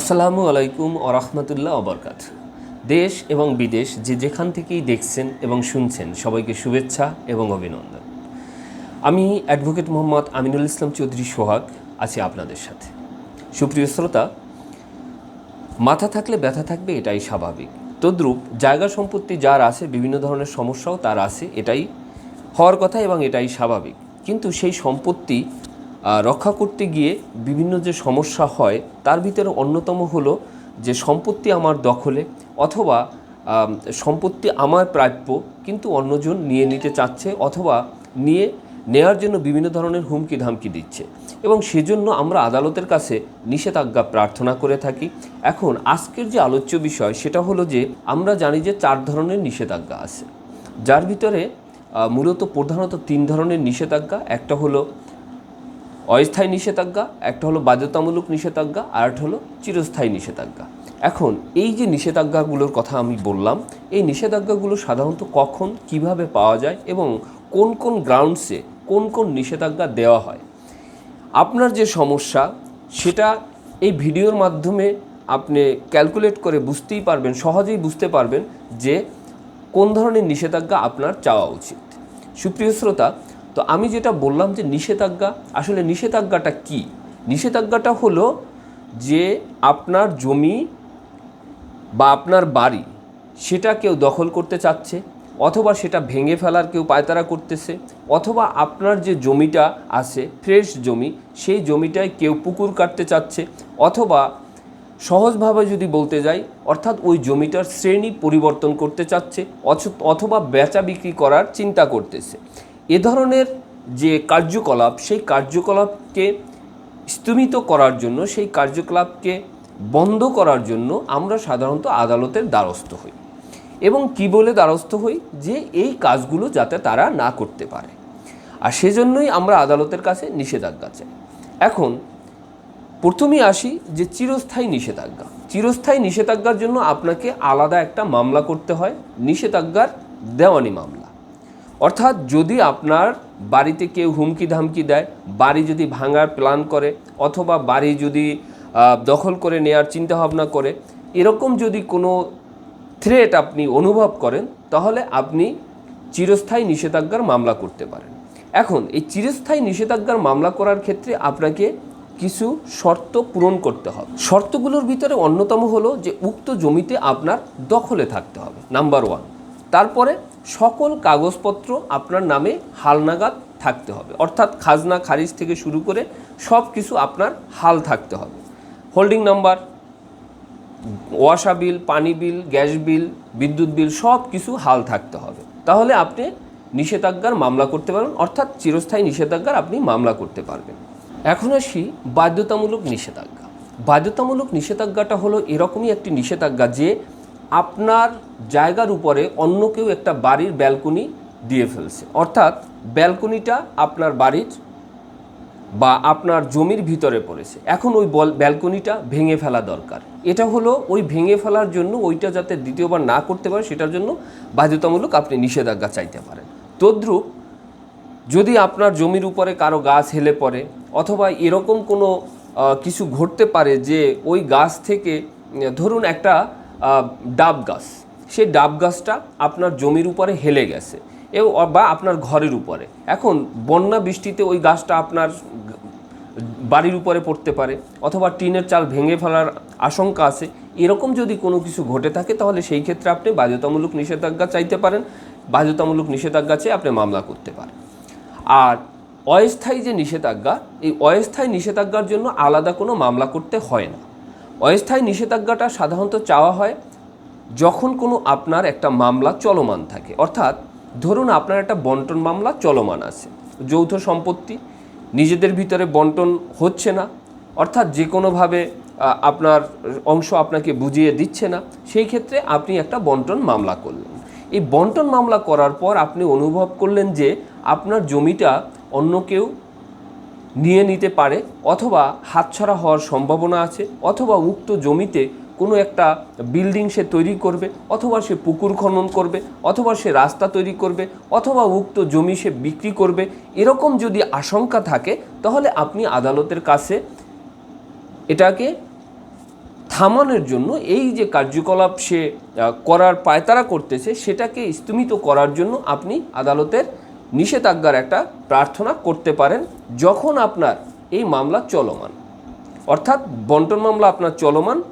আসসালামু আলাইকুম ওরহমতুল্লাহ অবরকাত দেশ এবং বিদেশ যে যেখান থেকেই দেখছেন এবং শুনছেন, সবাইকে শুভেচ্ছা এবং অভিনন্দন। আমি অ্যাডভোকেট মোহাম্মদ আমিনুল ইসলাম চৌধুরী সোহাগ আছি আপনাদের সাথে। সুপ্রিয় শ্রোতা, মাথা থাকলে ব্যথা থাকবে, এটাই স্বাভাবিক। তদ্রূপ জায়গা সম্পত্তি যার আছে, বিভিন্ন ধরনের সমস্যাও তার আছে, এটাই হওয়ার কথা এবং এটাই স্বাভাবিক। কিন্তু সেই সম্পত্তি রক্ষা করতে গিয়ে বিভিন্ন যে সমস্যা হয়, তার ভিতরে অন্যতম হলো যে সম্পত্তি আমার দখলে অথবা সম্পত্তি আমার প্রাপ্য কিন্তু অন্যজন নিয়ে নিতে চাচ্ছে অথবা নিয়ে নেয়ার জন্য বিভিন্ন ধরনের হুমকি ধামকি দিচ্ছে। এবং সেজন্য আমরা আদালতের কাছে নিষেধাজ্ঞা প্রার্থনা করে থাকি। এখন আজকের যে আলোচ্য বিষয়, সেটা হলো যে আমরা জানি যে চার ধরনের নিষেধাজ্ঞা আছে। যার ভিতরে মূলত প্রধানত তিন ধরনের নিষেধাজ্ঞা। একটা হলো অস্থায়ী নিষেধাজ্ঞা, একটা হলো বাধ্যতামূলক নিষেধাজ্ঞা, আর একটা হলো চিরস্থায়ী নিষেধাজ্ঞা। এখন, এই যে নিষেধাজ্ঞাগুলোর কথা আমি বললাম, এই নিষেধাজ্ঞাগুলো সাধারণত কখন, কীভাবে পাওয়া যায় এবং কোন কোন গ্রাউন্ডসে কোন কোন নিষেধাজ্ঞা দেওয়া হয়? আপনার যে সমস্যা, সেটা এই ভিডিওর মাধ্যমে আপনি ক্যালকুলেট করে বুঝতেই পারবেন, সহজেই বুঝতে পারবেন যে কোন ধরনের নিষেধাজ্ঞা আপনার চাওয়া উচিত। সুপ্রিয় শ্রোতা তো আমি যেটা বললাম যে নিষেধাজ্ঞা, আসলে নিষেধাজ্ঞাটা কি? নিষেধাজ্ঞাটা হলো যে আপনার জমি বা আপনার বাড়ি সেটা কেউ দখল করতে চাচ্ছে, অথবা সেটা ভেঙে ফেলার কেউ পায়তারা করতেছে, অথবা আপনার যে জমিটা আছে, ফ্রেশ জমি, সেই জমিটায় কেউ পুকুর কাটতে চাচ্ছে, অথবা সহজভাবে যদি বলতে যাই, অর্থাৎ ওই জমিটার শ্রেণি পরিবর্তন করতে চাচ্ছে অথ- অথবা বেচা বিক্রি করার চিন্তা করতেছে। এ ধরনের যে কার্যকলাপ, সেই কার্যকলাপকে স্থমিত করার জন্য, সেই কার্যকলাপকে বন্ধ করার জন্য আমরা সাধারণত আদালতের দ্বারস্থ হই। এবং কি বলে দ্বারস্থ হই? যে এই কাজগুলো যাতে তারা না করতে পারে। আর সেজন্যই আমরা আদালতের কাছে নিষেধাজ্ঞা চাই। এখন প্রথমেই আসি যে চিরস্থায়ী নিষেধাজ্ঞা। চিরস্থায়ী নিষেধাজ্ঞার জন্য আপনাকে আলাদা একটা মামলা করতে হয়। নিষেধাজ্ঞার দেওয়ানি মামলা। অর্থাৎ যদি আপনার বাড়িতে কেউ হুমকি ধামকি দেয়, বাড়ি যদি ভাঙার প্ল্যান করে অথবা বাড়ি যদি দখল করে নেওয়ার চিন্তাভাবনা করে, এরকম যদি কোনো থ্রেট আপনি অনুভব করেন, তাহলে আপনি চিরস্থায়ী নিষেধাজ্ঞার মামলা করতে পারেন। এখন, এই চিরস্থায়ী নিষেধাজ্ঞার মামলা করার ক্ষেত্রে আপনাকে কিছু শর্ত পূরণ করতে হবে। শর্তগুলোর ভিতরে অন্যতম হলো যে, উক্ত জমিতে আপনার দখলে থাকতে হবে নাম্বার ওয়ান তারপরে সকল কাগজপত্র আপনার নামে হালনাগাদ থাকতে হবে। অর্থাৎ খাজনা, খারিজ থেকে শুরু করে সব কিছু আপনার হাল থাকতে হবে। হোল্ডিং নাম্বার ওয়াসা বিল, পানি বিল, গ্যাস বিল, বিদ্যুৎ বিল সব কিছু হাল থাকতে হবে। তাহলে আপনি নিষেধাজ্ঞার মামলা করতে পারবেন, অর্থাৎ চিরস্থায়ী নিষেধাজ্ঞার আপনি মামলা করতে পারবেন। এখন আসি বাধ্যতামূলক নিষেধাজ্ঞা। বাধ্যতামূলক নিষেধাজ্ঞাটা হলো এরকমই একটি নিষেধাজ্ঞা যে আপনার জায়গার উপরে অন্য কেউ একটা বাড়ির ব্যালকনি দিয়ে ফেলছে। অর্থাৎ ব্যালকনিটা আপনার বাড়ির বা আপনার জমির ভিতরে পড়েছে। এখন ওই ব্যালকনিটা ভেঙে ফেলা দরকার। এটা হলো ওই ভেঙে ফেলার জন্য ওইটা যাতে দ্বিতীয়বার না করতে পারে, সেটার জন্য বাধ্যতামূলক আপনি নিষেধাজ্ঞা চাইতে পারেন। তদ্রূপ যদি আপনার জমির উপরে কারও গাছ হেলে পড়ে অথবা এরকম কোনো কিছু ঘটতে পারে যে ওই গাছ থেকে ধরুন একটা ডাব গাছ। সেই ডাব গাছটা আপনার জমির উপরে হেলে গেছে এ বা আপনার ঘরের উপরে। এখন বন্যা বৃষ্টিতে ওই গাছটা আপনার বাড়ির উপরে পড়তে পারে অথবা টিনের চাল ভেঙে ফেলার আশঙ্কা আছে। এরকম যদি কোনো কিছু ঘটে থাকে তাহলে সেই ক্ষেত্রে আপনি বাধ্যতামূলক নিষেধাজ্ঞা চাইতে পারেন। বাধ্যতামূলক নিষেধাজ্ঞা চেয়ে আপনি মামলা করতে পারেন। আর অস্থায়ী যে নিষেধাজ্ঞা, এই অস্থায়ী নিষেধাজ্ঞার জন্য আলাদা কোনো মামলা করতে হয় না। অস্থায়ী নিষেধাজ্ঞাটা সাধারণত চাওয়া হয় যখন কোনো আপনার একটা মামলা চলমান থাকে। অর্থাৎ ধরুন আপনার একটা বন্টন মামলা চলমান আছে, যৌথ সম্পত্তি, নিজেদের ভিতরে বন্টন হচ্ছে না, অর্থাৎ যে কোনোভাবে আপনার অংশ আপনাকে বুঝিয়ে দিচ্ছে না, সেই ক্ষেত্রে আপনি একটা বন্টন মামলা করলেন। এই বন্টন মামলা করার পর আপনি অনুভব করলেন যে আপনার জমিটা অন্য কেউ নিয়ে নিতে পারে অথবা হাতছাড়া হওয়ার সম্ভাবনা আছে অথবা উক্ত জমিতে কোনো একটা বিল্ডিং সে তৈরি করবে অথবা সে পুকুর খনন করবে অথবা সে রাস্তা তৈরি করবে অথবা উক্ত জমি সে বিক্রি করবে। এরকম যদি আশঙ্কা থাকে, তাহলে আপনি আদালতের কাছে এটাকে থামানোর জন্য এই যে কার্যকলাপ সে করার পায়তারা করতেছে, সেটাকে স্থমিত করার জন্য আপনি আদালতের নিষেধাজ্ঞার একটা প্রার্থনা করতে পারেন যখন আপনার এই মামলা চলমান। অর্থাৎ বন্টন মামলা আপনার চলমান,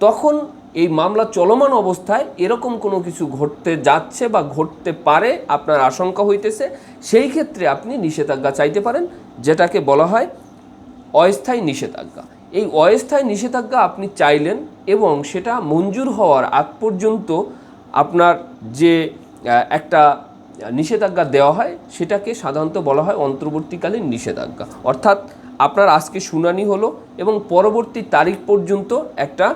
তখন এই মামলা চলমান অবস্থায় এরকম কোনো কিছু ঘটতে যাচ্ছে বা ঘটতে পারে, আপনার আশঙ্কা হইতেছে, সেই ক্ষেত্রে আপনি নিষেধাজ্ঞা চাইতে পারেন, যেটাকে বলা হয় অস্থায়ী নিষেধাজ্ঞা। এই অস্থায়ী নিষেধাজ্ঞা আপনি চাইলেন এবং সেটা মঞ্জুর হওয়ার আগ পর্যন্ত আপনার যে একটা নিষেধাজ্ঞা দেওয়া হয়, সেটাকে সাধারণত বলা হয় অন্তর্বর্তীকালীন নিষেধাজ্ঞা। অর্থাৎ আপনার আজকে শুনানি হলো এবং পরবর্তী তারিখ পর্যন্ত একটা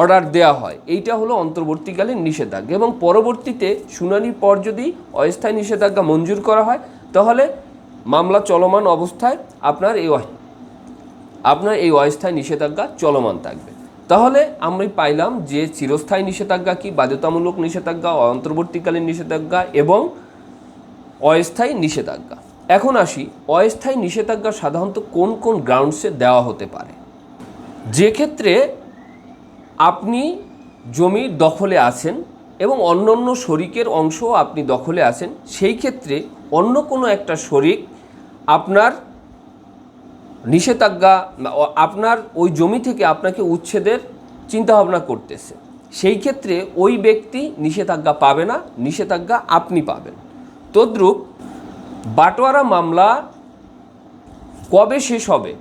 অর্ডার দেওয়া হয়। এইটা হলো অন্তর্বর্তীকালীন নিষেধাজ্ঞা এবং পরবর্তীতে শুনানির পর যদি অস্থায়ী নিষেধাজ্ঞা মঞ্জুর করা হয়, তাহলে মামলা চলমান অবস্থায় আপনার এই আপনার এই অস্থায়ী নিষেধাজ্ঞা চলমান থাকবে। তাহলে আমি পাইলাম যে চিরস্থায়ী নিষেধাজ্ঞা কি বাধ্যতামূলক নিষেধাজ্ঞা, অন্তর্বর্তীকালীন নিষেধাজ্ঞা এবং অস্থায়ী নিষেধাজ্ঞা। এখন আসি, অস্থায়ী নিষেধাজ্ঞা সাধারণত কোন কোন গ্রাউন্ডসে দেওয়া হতে পারে? যে ক্ষেত্রে আপনি জমির দখলে আছেন এবং অন্য অন্য শরিকের অংশও আপনি দখলে আছেন, সেই ক্ষেত্রে অন্য কোনো একটা শরিক আপনার নিষেধাজ্ঞা আপনার ওই জমি থেকে আপনাকে উচ্ছেদের চিন্তাভাবনা করতেছে। সেই ক্ষেত্রে ওই ব্যক্তি নিষেধাজ্ঞা পাবে না, নিষেধাজ্ঞা আপনি পাবেন। তদ্রূপ বাটোয়ারা মামলা কবে শেষ হবে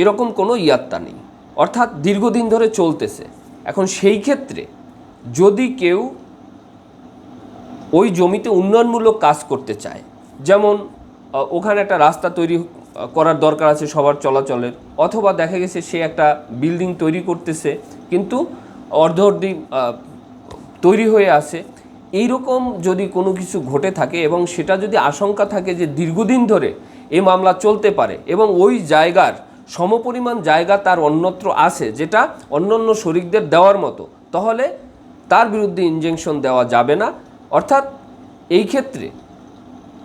এরকম কোনো ইয়াত্তা নেই। অর্থাৎ দীর্ঘদিন ধরে চলতেছে। এখন সেই ক্ষেত্রে যদি কেউ ওই জমিতে উন্নয়নমূলক কাজ করতে চায়, যেমন ওখানে একটা রাস্তা তৈরি করার দরকার আছে সবার চলাচলের। অথবা দেখা গেছে সে একটা বিল্ডিং তৈরি করতেছে, কিন্তু অর্ধ অর্ধি তৈরি হয়ে আছে। এইরকম যদি কোনো কিছু ঘটে থাকে এবং সেটা যদি আশঙ্কা থাকে যে দীর্ঘদিন ধরে এই মামলা চলতে পারে এবং ওই জায়গার সমপরিমাণ জায়গা তার অন্যত্র আছে, যেটা অন্যান্য শরিকদের দেওয়ার মতো, তাহলে তার বিরুদ্ধে ইনজেকশন দেওয়া যাবে না। অর্থাৎ এই ক্ষেত্রে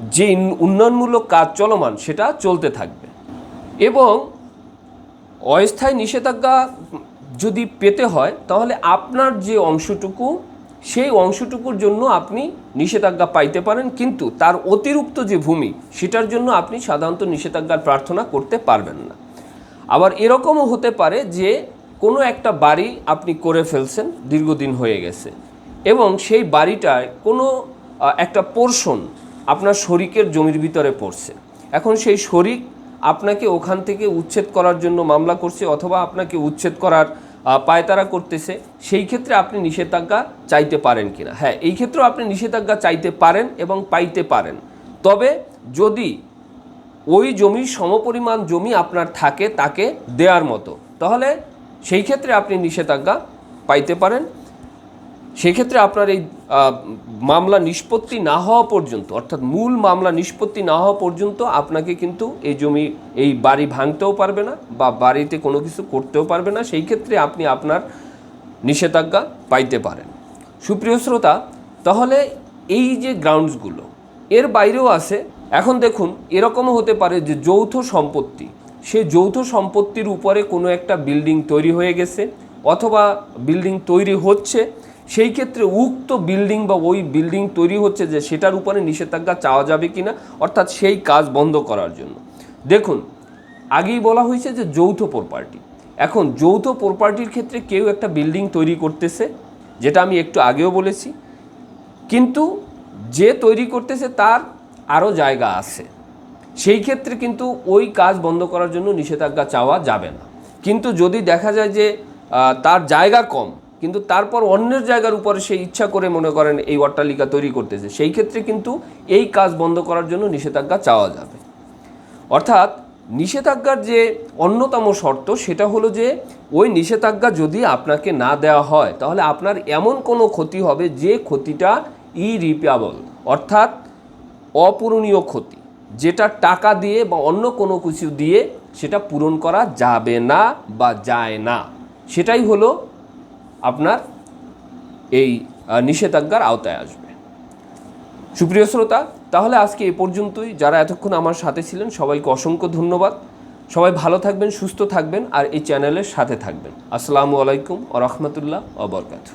যে উন্নয়নমূলক কাজ চলমান, সেটা চলতে থাকবে। এবং অস্থায়ী নিষেধাজ্ঞা যদি পেতে হয়, তাহলে আপনার যে অংশটুকু, সেই অংশটুকুর জন্য আপনি নিষেধাজ্ঞা পাইতে পারেন, কিন্তু তার অতিরিক্ত যে ভূমি, সেটার জন্য আপনি সাধারণত নিষেধাজ্ঞার প্রার্থনা করতে পারবেন না। আবার এরকমও হতে পারে যে, কোনো একটা বাড়ি আপনি করে ফেলছেন, দীর্ঘদিন হয়ে গেছে। এবং সেই বাড়িটায় কোনো একটা পোর্শন আপনার শরিকের জমির ভিতরে পড়ছে। এখন সেই শরিক আপনাকে ওখান থেকে উচ্ছেদ করার জন্য মামলা করছে অথবা আপনাকে উচ্ছেদ করার পায়তারা করতেছে, সেই ক্ষেত্রে আপনি নিষেধাজ্ঞা চাইতে পারেন কিনা? হ্যাঁ এই ক্ষেত্রেও আপনি নিষেধাজ্ঞা চাইতে পারেন এবং পাইতে পারেন। তবে যদি ওই জমির সমপরিমাণ জমি আপনার থাকে তাকে দেওয়ার মতো, তাহলে সেই ক্ষেত্রে আপনি নিষেধাজ্ঞা পাইতে পারেন। সেই ক্ষেত্রে আপনার এই মামলা নিষ্পত্তি না হওয়া পর্যন্ত, অর্থাৎ মূল মামলা নিষ্পত্তি না হওয়া পর্যন্ত আপনাকে কিন্তু এই জমি, এই বাড়ি ভাঙতেও পারবে না বা বাড়িতে কোনো কিছু করতেও পারবে না। সেই ক্ষেত্রে আপনি আপনার নিষেধাজ্ঞা পাইতে পারেন। সুপ্রিয় শ্রোতা, তাহলে এই যে গ্রাউন্ডসগুলো এর বাইরেও আছে, এখন দেখুন এরকমও হতে পারে যে যৌথ সম্পত্তি, সে যৌথ সম্পত্তির উপরে কোনো একটা বিল্ডিং তৈরি হয়ে গেছে, অথবা বিল্ডিং তৈরি হচ্ছে সেই ক্ষেত্রে উক্ত বিল্ডিং বা ওই বিল্ডিং তৈরি হচ্ছে যে সেটার উপরে নিষেধাজ্ঞা চাওয়া যাবে কিনা, অর্থাৎ সেই কাজ বন্ধ করার জন্য। দেখুন, আগেই বলা হয়েছে যে যৌথ প্রপার্টি এখন যৌথ প্রপার্টির ক্ষেত্রে কেউ একটা বিল্ডিং তৈরি করতেছে, যেটা আমি একটু আগেও বলেছি। কিন্তু যে তৈরি করতেছে তার আরও জায়গা আছে। সেই ক্ষেত্রে কিন্তু ওই কাজ বন্ধ করার জন্য নিষেধাজ্ঞা চাওয়া যাবে না। কিন্তু যদি দেখা যায় যে তার জায়গা কম কিন্তু তারপর অন্যের জায়গার উপরে সে ইচ্ছা করে মনে করেন এই অট্টালিকা তৈরি করতেছে। সেই ক্ষেত্রে কিন্তু এই কাজ বন্ধ করার জন্য নিষেধাজ্ঞা চাওয়া যাবে। অর্থাৎ নিষেধাজ্ঞার যে অন্যতম শর্ত সেটা হলো যে ওই নিষেধাজ্ঞা যদি আপনাকে না দেওয়া হয়, তাহলে আপনার এমন কোনো ক্ষতি হবে যে ক্ষতিটা ইরিপেবল অর্থাৎ অপূরণীয় ক্ষতি, যেটা টাকা দিয়ে বা অন্য কোনো কিছু দিয়ে সেটা পূরণ করা যাবে না বা যায় না। সেটাই হলো আপনার এই নিষেধাজ্ঞার আওতায় আসবে। সুপ্রিয় শ্রোতা, তাহলে আজকে এ পর্যন্তই। যারা এতক্ষণ আমার সাথে ছিলেন, সবাইকে অসংখ্য ধন্যবাদ। সবাই ভালো থাকবেন, সুস্থ থাকবেন, আর এই চ্যানেলের সাথে থাকবেন। আসসালামু আলাইকুম ও রহমতুল্লাহ অবরকাতু